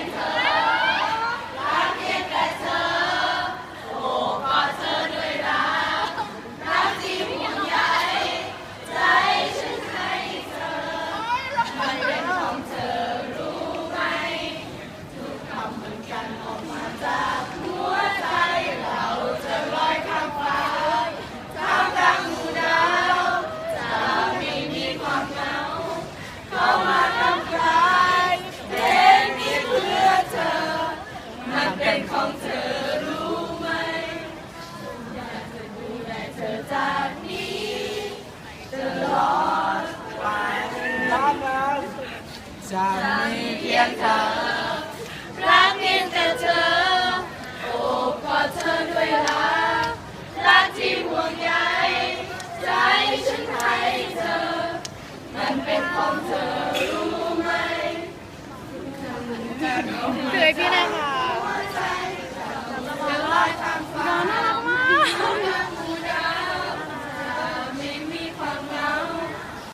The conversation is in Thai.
and เป็นของเธอรู้ไหมอยากจะดูแลเธอจากนี้ตลอดไปจากนี้เพียงเธอ